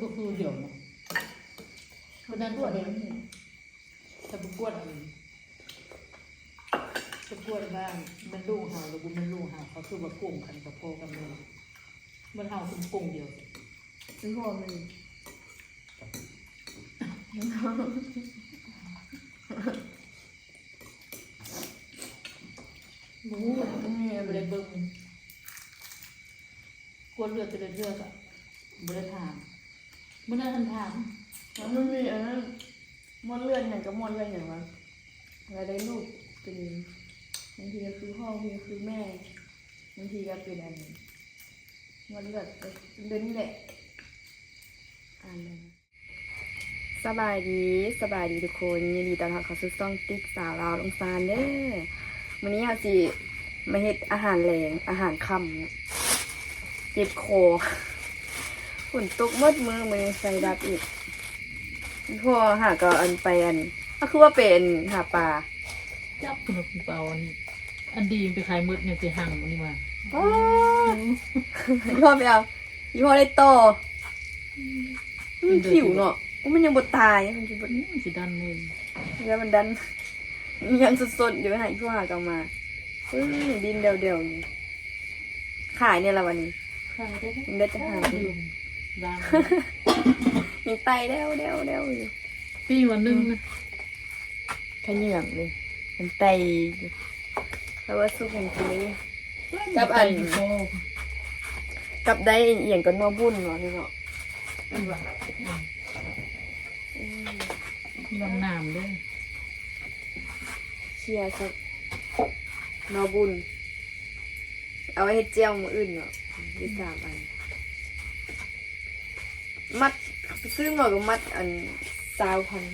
บุคือเดี่ยวเนาะวันนั้นปก็วดเลเลยยถ้าบุกวดอันบุกวดบ้านมันลูกเห่าหรือบุมันลูกเห่าเขาคือว่ากุ้งกันกับพ่อกันเลยมันเห่าคือกุ้งเดียวซื้อหัวมันหมูมันมีไม่อะไรได้เบิ่งกวนเลือดจะได้เลือดอะไม่ได้ถาม เมื่อนั้นท่านถามมันมีอันนั้นมดเลือดอย่างกับมดเลือดอย่างวะเวลาได้ลูกเป็นบางทีก็คือพ่อบางทีก็คือแม่บางทีก็เป็นอันมดเลือดเดินนี่แหละอ่านเลยสบายดีสบายดีทุกคนยินดีต้อนรับเข้าสู่ช่องติ๊กสาวลาวลงซานเด้อวันนี้เราสิมาเฮ็ดอาหารแรงอาหารค่ำเนี่ยเจ็บคอ ฝนตกมืดมือมือใส่ดับอีกพอหาก็อันไปอันก็คือว่าเป็นหาปลาจับคุณคุณเปาอันอันดีมันไปขายมืดเนี่ยสิหั่งอันนี้มาอ๋อยี่ห้อไปเอายี่ห้อได้โตอมันผิวเนาะมันยังบดตายมันจะบดอืมสิดันเลยแล้วมันดันยังสดๆอยู่ไหนยี่ห้อหากเอามาเฮ้ยดินเดียวๆนี่ขายเนี่ยละวันนี้ขายได้ไหมยังได้จะหาดื่ม ดังยังไตเด้วเด้วเด้วอยู่ปีวันหนึงนะขยื่มเลยมันไตอยู่เพราะว่าสู้แข่งกินเลยกับอันอยู่โคกับได้เอียงก็นัวบุญเนาะนี่เนาะอันว่าลองน้ำด้วยเชียร์สักนัวบุญเอาไว้ให้เจียวมืออื่นเนาะดีสามอัน มัดซื้อมาก็มัดอันสาวพัน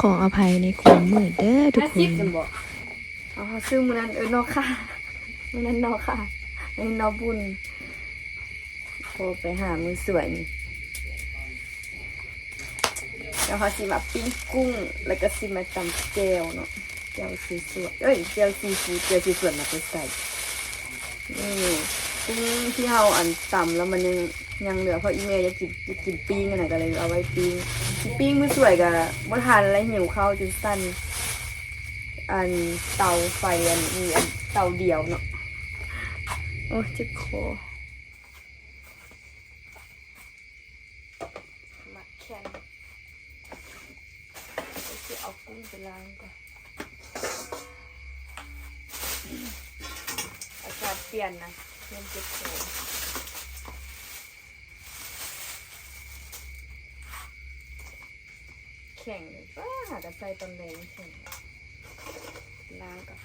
ขออภัยในความมืดเด้อทุกห้าคสิบนกันบอกเอาเขาซื้อมือนั้นเออนอกค่ะมือนั้นนอกค่ะอันนี้นอกบุญโทรไปหามือสวยนี่แล้วเขาสิมาปิ้งกุ้ง แล้วก็สิมาตำแจวเนาะแจวซีสวยเอ้ยแจวซีฟู้ดแจวซีสวยมาไปใส่นี่กุ้งที่เราอันตำแล้วมันยัง ยังเหลือเพราะอีเมลจะกินจะกินปิ้งกันไหนะก็เลยเอาไว้ปิ้งปิ้งมือสวยกับบ่ทานอะไรหิวข้าวจนสั้น อันเตาไฟอันมีอันเตาเดียวเนาะโอ้ยเจ็บคอมาแคนเดี๋ยวจะเอากุ้งไปล้างก่อนอากาศเปลี่ยนนะเปลี่ยนเจ็บคอ แข็งเลยป้าหากระใส่ตอนแรงแข็งล้างก่อน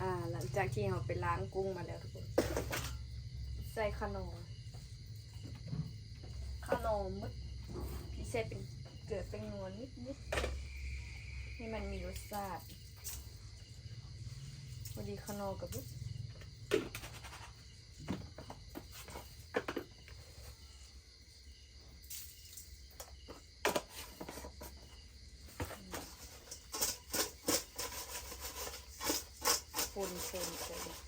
อ่าหลังจากที่เราไปล้างกุ้งมาแล้วทุกคนใส่ขนมขนมมึดพิเศษเป็นเกลือเป็นนวลนิดนิดให้มันมีรสชาติพอดีขนมกับบุ๊ คนคนคน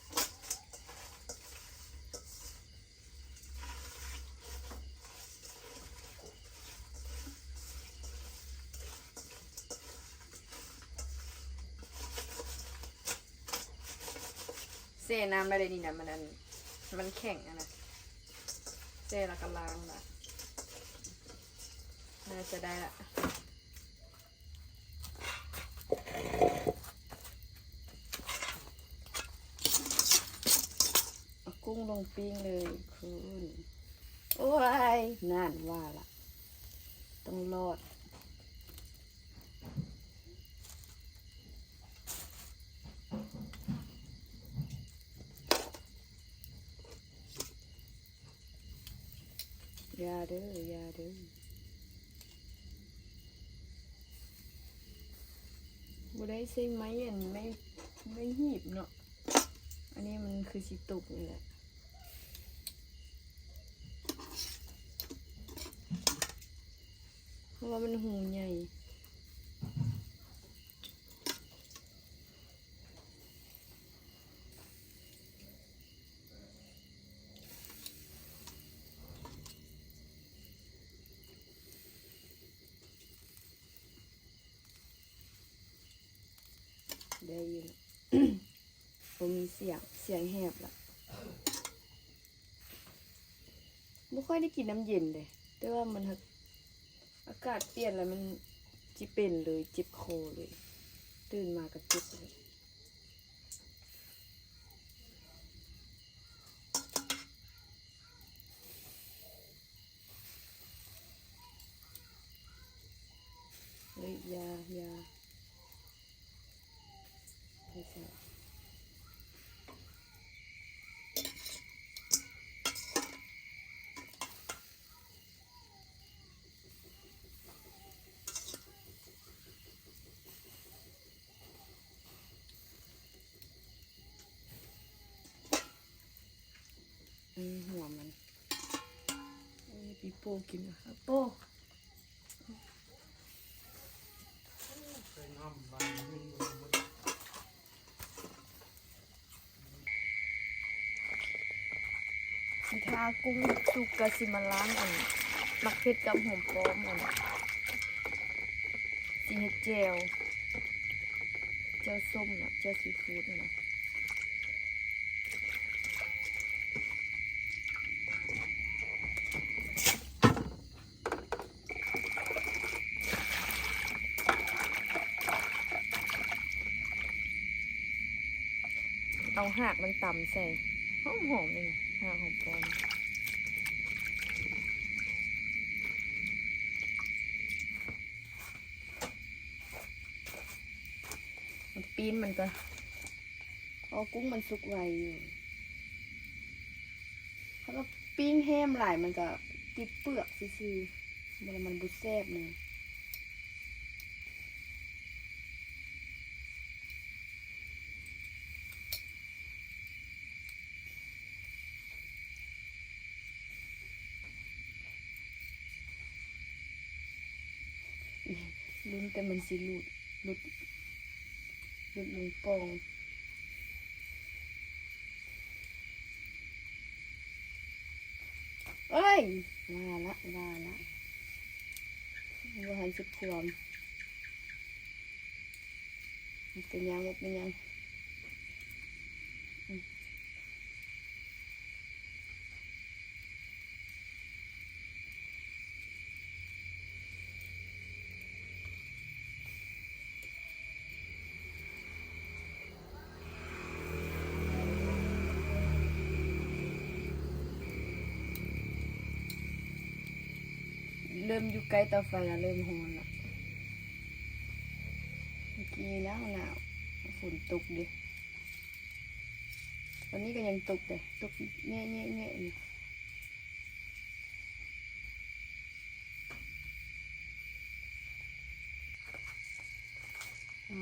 เซ่น้ำไม่ได้นี่นะมันอันมันแข็งอะนะเซ่แล้วก็ล้างละน่าจะได้ละ เอากุ้ งลงปิ้งเลยคุณโอ้ยนั่นว่าละต้องรอดอยาเด้ออยาเด้อบ่ได้ใช่ไหมอันไม่ไม่หีบเนาะอันนี้มันคือสิตุกนี่แหละ ว่ามันหูใหญ่ได้ยินผมมีเสียง เสียงแหบละไม่ค่อยได้กินน้ำเย็นเลย แต่ว่ามันหัก อากาศเปลี่ยนแล้วมันจิเป็นเลยจิบคอเลย ตื่นมากับจิบเลย เฮ้ยอยาอยาไม่ใช่อืมหัวมันเอ้ย ปีโป้กินอะโป้สิทากุ้งสุกกะสิมาล้างอันมักเผ็ดกับหอมปอมอันสิเฮ็ดแจวแจวส้มน่ะแจวซีฟู้ดน่ะ เอาหากมันต่ำใส่หอมหอมเลยหากหอมป้อมมันปีนมันก็เอากุ้งมันสุกไวอยู่เขาก็ปิ้งแห้มหลายมันก็ติดเปลือกซื่อๆมันมันบุแซบเลย แต่มันสิหลุดหลุดหลุดมือโป่งเอ้ยมาละมาละว่าหันสุดความมันเป็นยังเป็นยัง เริ่มอยู่ใกล้เตาไฟแล้วเริ่มหอนละเมื่อกี้หนาวหนาวฝนตกดิตอนนี้ก็ยังตกเลยตกแง่แง่แง่อยู่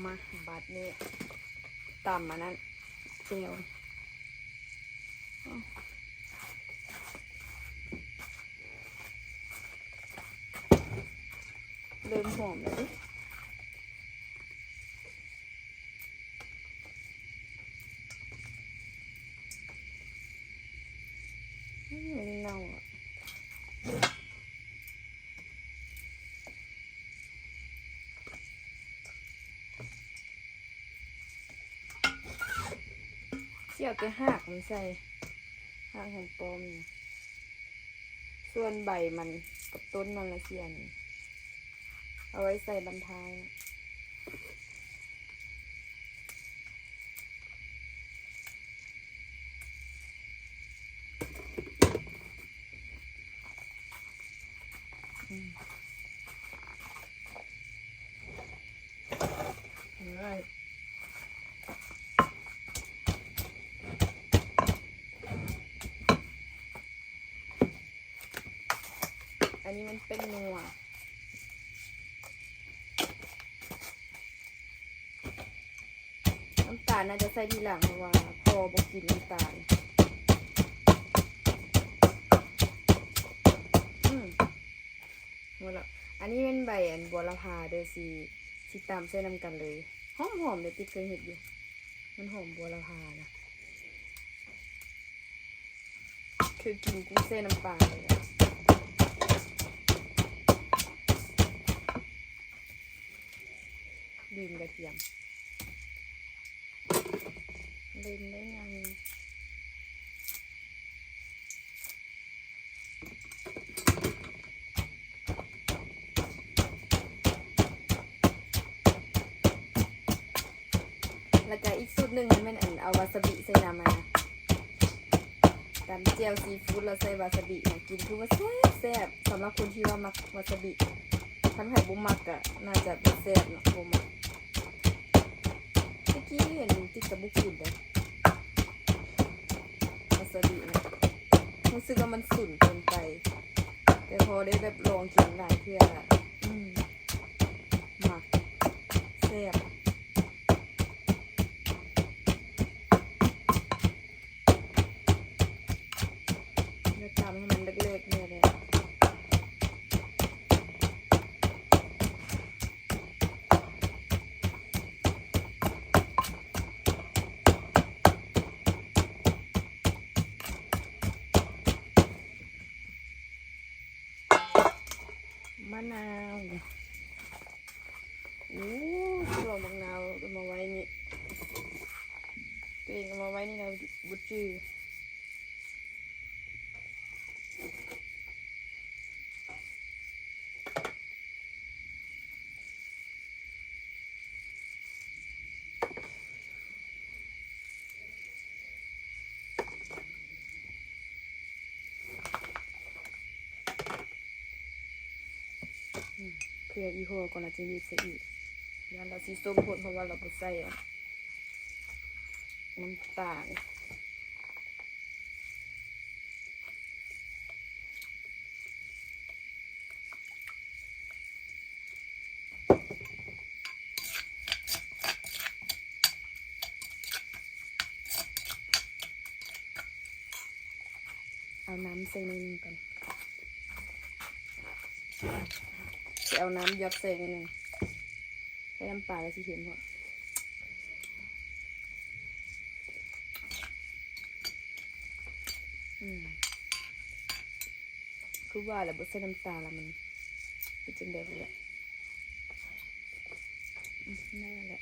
มาบาดนี้ต่ำมานั้นเจียวอ้าว เล้วดิอืมมันเน่าอะเสี่ยวจะหักมันใส่หักของปลอมส่วนใบมันกับต้นมันละเสียน เอาไว้ใส่บรรทายอันนี้มันเป็นนัว น้ำตาลน่าจะใส่ทีหลังเพราะว่าพอบอกกินน้ำตาลอืมหมดละอันนี้เป็นใบอันบัวละพาเดอสีสีตามเส้นนำกันเลยหอมหอมๆเลยติดเคยเห็ดอยู่ มันหอมบัวละพานะคือกินกุ้งเส้นน้ำปลาเลยนะลืมกระเทียม เล่นได้ยังแล้วก็อีกสูตรหนึ่งมันเป็นอันเอาวาซาบิใส่น้ำมันนะตำเจียวซีฟู้ดเราใส่วาซาบินะกินคือว่าแซ่บแซ่บสำหรับคนที่ว่ามักวาซาบิท่านไผ่บุมักอะน่าจะแซ่บเนาะบุมักเมื่อกี้เห็นติ๊กตะบุกกินเลย วาซาบินะรู้สึกว่ามันสุนเกินไป แต่พอได้แบบลองกินหลายเพื่อนะอืมมักแซ่บ จะทำให้มันเล็กๆเนี่ยเลยมะนาวโอ้ที่เรามะนาวเอามาไว้นี่ตัวเองเอามาไว้นี่เราบุ จือเพื่ออีโฮก่อนเราจะมีเสียอีกยันเราสีส้มผลเพราะว่าเราบ่ใส่น้ำตาล เอาน้ำใส่ในนึงก่อนจะเอาน้ำหยดใส่ในนึงใส่น้ำปลาแล้วสิเห็นพออืมคือว่าแหละบดใส่น้ำตาลแล้วมันเป็นจังเดียวเลยนั่นแหละ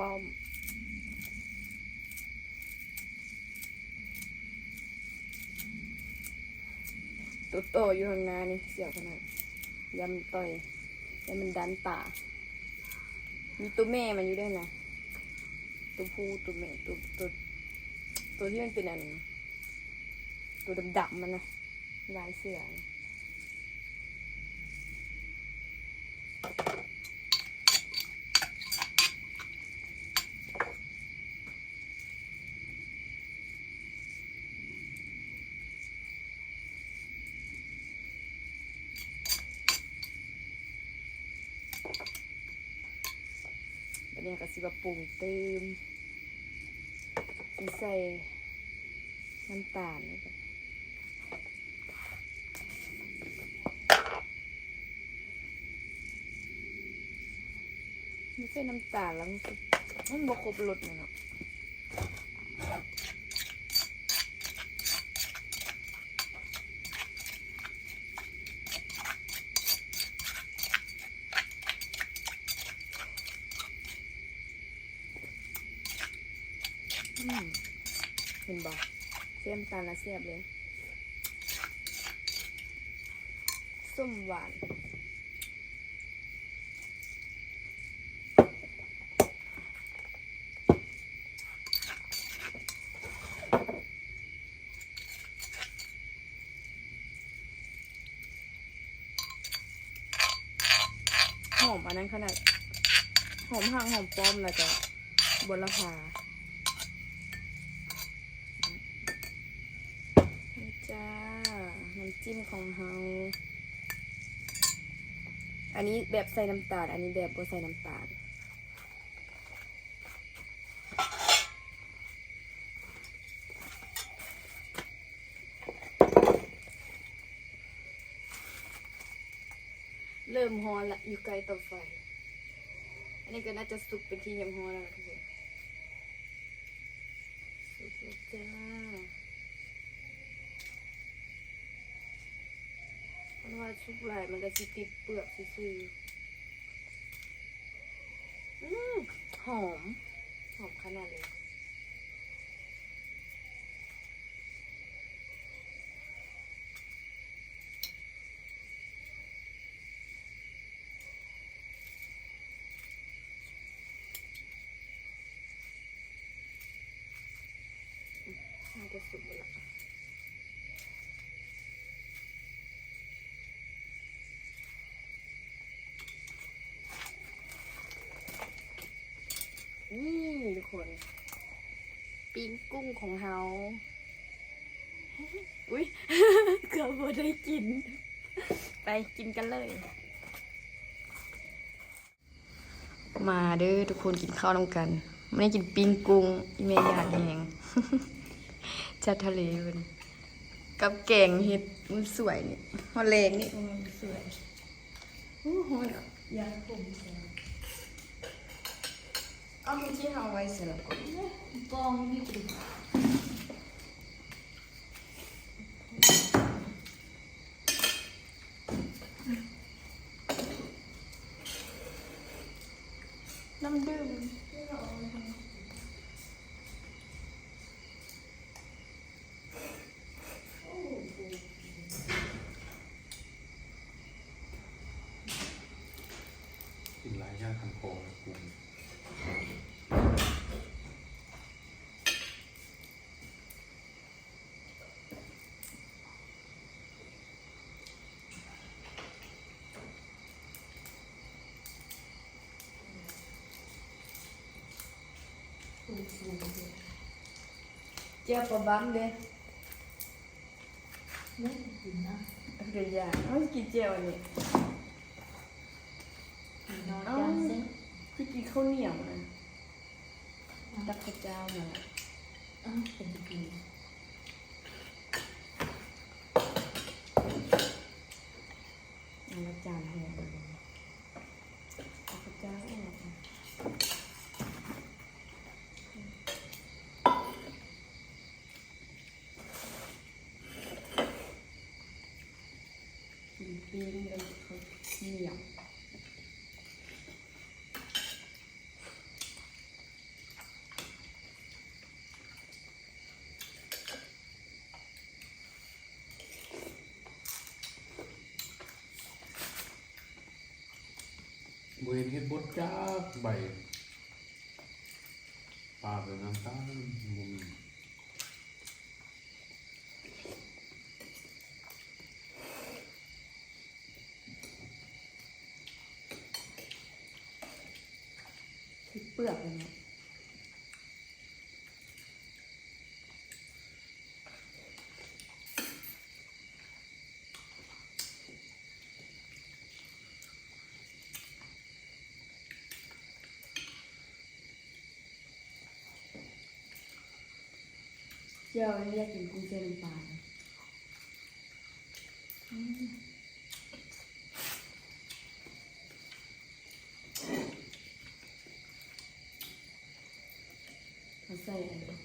ห อม ตัวโตอยู่ข้างหน้านี่เสียวขนาดยำต่อยยำมันดันตามีตัวแม่มันอยู่ด้วยนะ ตัวผู้ตัวแม่ตัวตัวตัวที่มันเป็นอันตัวดำๆมันนะลายเสือนะ บันนี้ก็สิบปรุงเติมสิใส่น้ำตาลนี่ก่อนไม่ใส่น้ำตาลแล้วมันบ่ครบรสเลยเนาะอืมเห็นบอกเสีย มตาลและเสียบเลย ส้มหวานหอมอันนั้นขนาดหอมห่างหอมป้อมแล้วก็บนละพานี่จ้า น้ำจิ้มของเฮา อันนี้แบบใส่น้ำตาล อันนี้แบบบ่ใส่น้ำตาล เริ่มฮอนละอยู่ไกลเต่อไฟ อันนี้ก็น่าจะสุกเป็นที่ยำฮอนแล้วนะทุกคนสุกจ้าเพรา ว่าชุกหลายมันก็สิติดเปลือกซื่อๆอืมหอม หอมขนาดเลยน่าจะสุกแล้วล่ะนี่ทุกคน ปิ้งกุ้งของเฮาอุ้ยเกือบบ่ได้กิน ไปกินกันเลย มาเด้อทุกคนกินข้าวนำกันไม่ได้กินปิ้งกุ้งอีเมย์อยากแหงจัดทะเลมันกับแกงเห็ดมันสวยนี่ฮอลแรงนี่มันสวยโอ้โหยาผม สวยเอามีที่เอาไว้เสร็จแล้วก็กองนี่กระดูก น้ำดื่ม กินหลายยาทางคอนะ กุ้งเจ้าปลาบัมเด้เนี่ยกินนะเดี๋ยวยาเอากินเจียวนี่กินนอนจานเส้นที่กินข้าวเหนียวนะตักข้าวเจ้ามาอ้าวเป็นจะกิน เอาละจานแห้งตักข้าวเจ้าออกมา กินปิ้งแล้วข้าวเหนียว บเห็นเฮ็ดบดจักใบป ลาเป็นน้ำตาลบุมพริกเปลือกเลยเนาะเจ้าเรียกกินกุ้งเส้นน้ำปลานะอืมเขาใส่อันนี้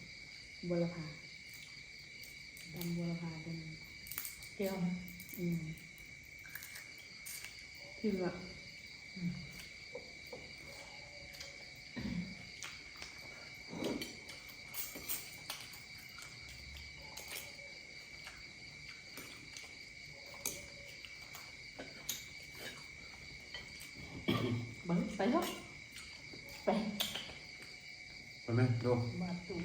บัวละพาตำบัวละพาเป็นเจียวอืมคือแบบบังไปแล้วไปไปไหมดู มาตู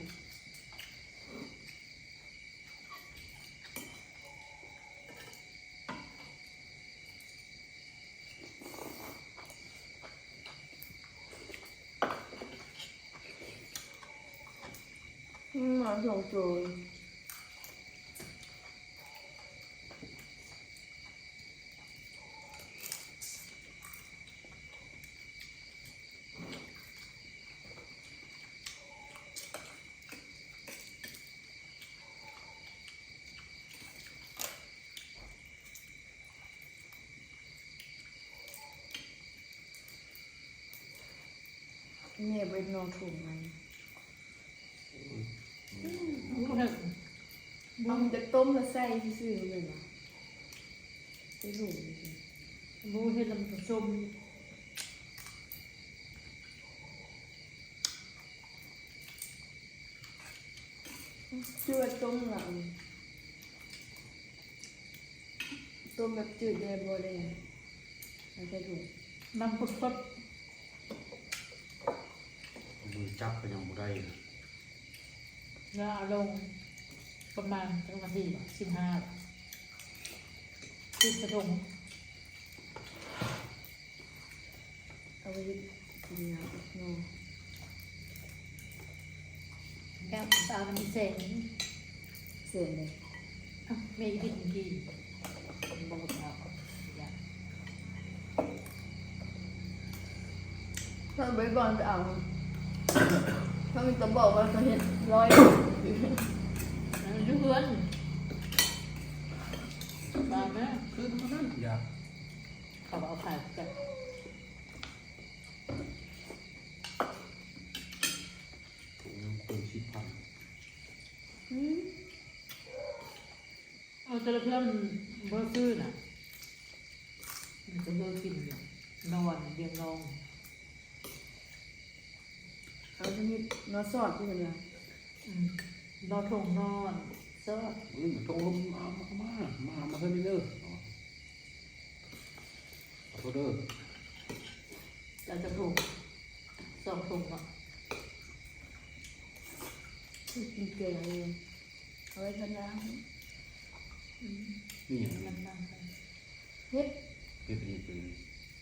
อืมมาส่งโจรเนี่ยไปนอนถุงมัน อืมเห็ดเอามันจะต้มแล้วใส่ซื่อๆเลยเหรอไปหลุมดิบูเห็ดลำผสมชื่อว่าต้มหลังต้มแบบจืดเลยบ่เลยไม่ใช่ถูกน้ำพุดมือจับก็ยังบ่ได้นะๆ แล้วเอาลงประมาณจังนาทีสิบห้าสิบกระทงเอาไปกินน้ำอีกหน่อยแก้วตามันมีแสงเสร็จเลยอะมีดินกีบอกเอาอย่าถ้าไปก่อนจะเอา ถ้ามีตะบอกว่าเขาเห็นร้อยแล้วมันอยุ่เพื่อนมาไหมคือเท่านั้นอย่าเขาเอาไข่กันถุงคนชิบพันอืมเอาแต่ละเพื่อนเบอร์ซื้อน่ะมันจะเบอร์กินอยู่นอนเรียงนอง เอาชนิดนอสอดที่เป็นไงอืมนอนทงนอนเสื้อเอ้ยมันต้องลมเอามาเข้ามามามาเพิ่มนิดเด้อขอโทษเด้อเราจะถูกสองถุงอะกินเกลือเลยเอาไว้ทานน้อืมนี่อย่างมันั้นนนั่งไปำเฮ็ดเฮ็ดนี่เป็น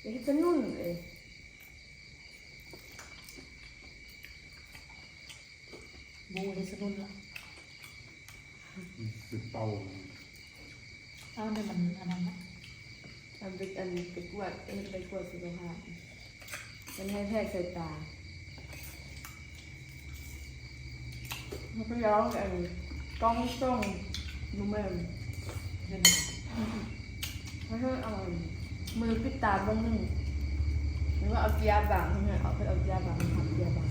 เฮ็ดจะนุ่นเลย บูให้สนุนละเป็นเป่าเอาเนี่ยมันอันนั้นนะทำเป็นอันไปกวดเอ็นไปกวดสุขภาพมันให้แพทย์สายตามันก็ย้องอันกล้องส่องดูแม่นเห็นไม่ใช่เอามือปิดตาบ้างหนึ่งหรือว่าเอาเกียร์บางทำไมเอาไปเอาเกียร์บางทำเกียร์บาง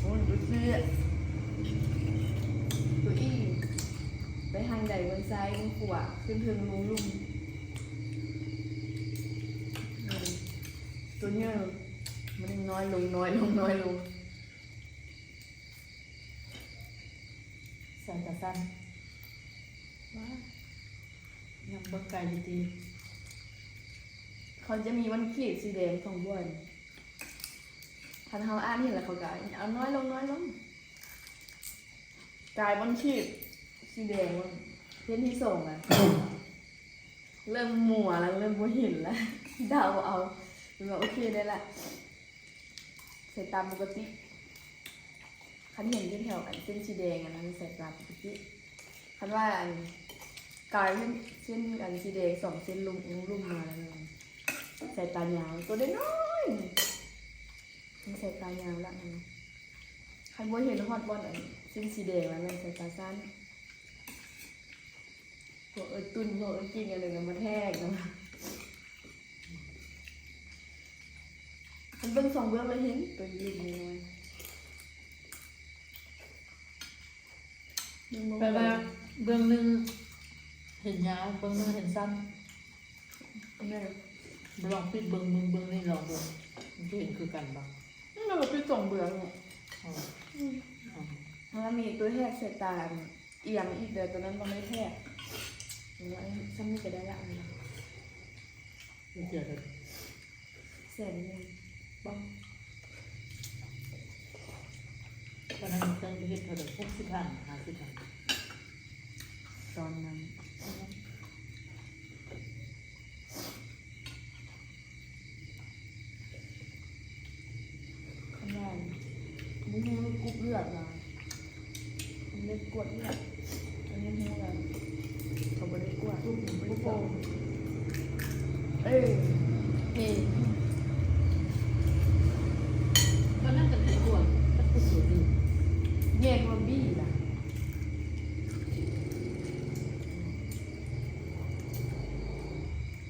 โอ้ยดูสิ ตัวอี้ไปทางใดบนซ้ายบนขวาขึ้นเทิงลงลุ่มตัวเนี้ยมันน้อยลงน้อยลงน้อยลงใส่ตาสั้นว้ายังเบิกไก่ดีเขาจะมีวันขีดสีแดงของบวนทันเขาอ่านเห็นแล้วเขาก็เอาน้อยลงน้อยลง กลายวันขีดสีแดงวันเส้นที่ส่งอะเริ่มหมัวแล้วเริ่มบ่เห็นแล้วเดาเอาเป็นว่าโอเคได้ละใส่ตามปกติคันเห็นที่แถวอันเส้นสีแดงอันนั้นใส่ตามปกติคันว่าอันกลายเป็นเส้นอันสีแดงสองเส้นลุมลุมมาแล้วใส่ตายาวตัวได้น้อยมันใส่ตายาวละมันคันบ่เห็นฮอดบอลอันเส้นสีแดงแล้วมันใส่ตาสั้นพวกเออตุนพวเออกินกันเลยมันแทกนะมันเบิ่งสองเบื้องแล้วเห็นตัวยืนน้อยแปลว่าเบื้องหนึ่งเห็นยาวเบื้องหนึ่งเห็นสั้นแม่ลองปิดเบื้องมึงเบื้องนี่ลองดูมันจะเห็นคือกันบ้างนี่เราไปส่งเบื้องเนี่ยอ๋อ อ๋อแล้วมีตัวแทกใส่ตาเอียงอีกเดียวตัวนั้นมันไม่แทกหรือว่าซ้ำนี่ก็ได้ละอันนี้ไม่เลยแสนหนึงบ้างตอนนั้นเครื่องเห็นเท่าไหร่หกสิบพันห้าสิบพันตอนนั้นขนาดมุ้งกุบเลือดมามันได้กวดเลือดอันนี้หูอะไรเขาไม่ได้กวดลูกลูกโป่งเอ้ยเฮ้ย ก็น่าจะเป็นตัวก็คือสูตรดี แยกว่าบี้ล่ะ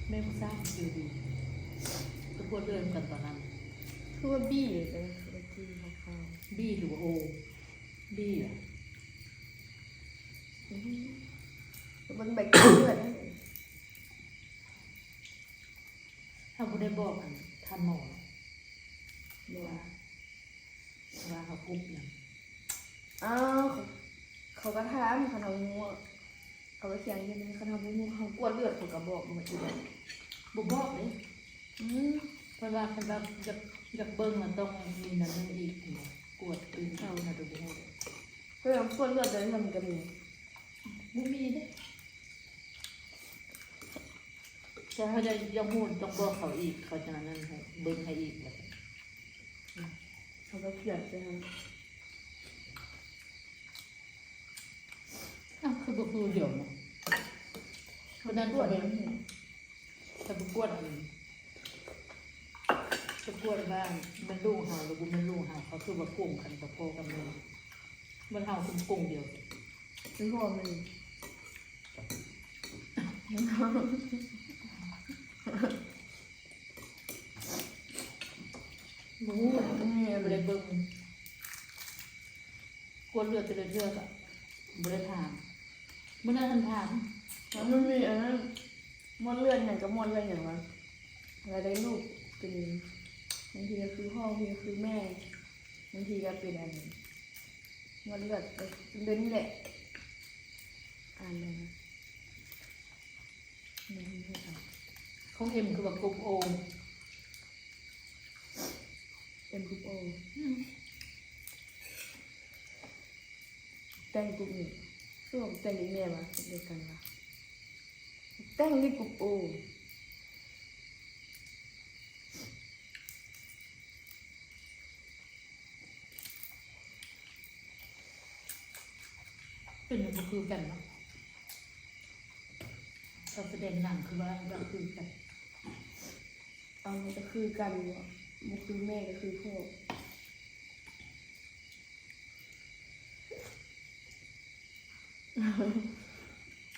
แม่ผู้สร้างสูตรดีก็พวกเดินกันตอนนั้น คือว่าบี้เลยเป็นที่เขาเข้า บี้หรือว่าโอบี้อะ บ อืม มันแบกเลือดให้ถ้าบ่ได้บอกอันท่านหมอเดี๋ยวว่าว่าเขาปุ๊บเนี่ยอ้าวเขาก็ถามเขาทำงูเขาไปเขียนยังไงเขาทำงูเขากวดเลือดเขาก็บอกมาอีกแล้วบ่บอกเลยอืมเพราะว่าคันว่าอยากอยากเบิ่งมันต้องมีนั่นนั่นอีกนะกวดตื่นเอานะดูบ่ได้ก็ยังกวดเลือดเลยทำกันมีบ่มีเด้ แต่เขาจะยังมูนต้องบอกเขาอีก เขาจะนั่นให้เบิ่งให้อีกแบบเขาก็เขียนไปฮะอ้าวคือบ่คือเดี๋ยวนะเพราะนั้นกกววดดเอเองงถ้าบ่กวดอันนี้จะกวดว่ามันลูกเฮาหรือบ่มันลูกเฮาเขาคือว่ากลุ่มกันกับพ่อกับแม่มันเฮาคุมกลุ่มเดียวซื้อหัวมัน หมูนี่บ่ได้เบิงกวดเลือดแต่ละเทื่อก็บ่ได้ถามบ่ได้ทันถามแล้วมันมีอันนั้นมดเลือดอย่างกับมดเลือดอย่างวะเวลาได้ลูกเป็นบางทีก็คือพ่อบางทีก็คือแม่บางทีก็เป็นอันนี้มดเลือดเดินนี่แหละอ่านเลยนะไม่รู้จะอ่าน ของเอ็มคือว่ากลุ่มโอมเอ็มกรุ๊ปโอแต่งกรุ๊ปนี่ช่วงแต่งอีเมลวะเดียวกันวะแต่งที่กรุ๊ปโอเป็นมันบ่คือกันเนาะเราแสดงหนังคือว่าเราคือกันเอา มันก็คือกันวะมันคือแม่ก็คือพ่อ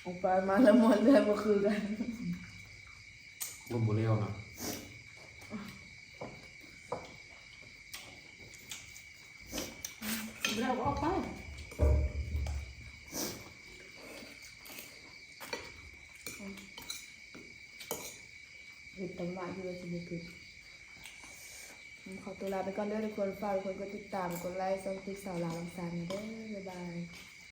ออกไปมาแล้วหมดเลยก็คือกันมันบ่เลี้ยวนะ เราก็ออกไป เห็ดตำหนักอยู่ในสมุดคือขอตัว ลาไปก่อนเด้อทุกคนฝากทุกคนกดติดตามกดไลค์ส่งติปสาวลาวลำซานเด้อบ๊ายบาย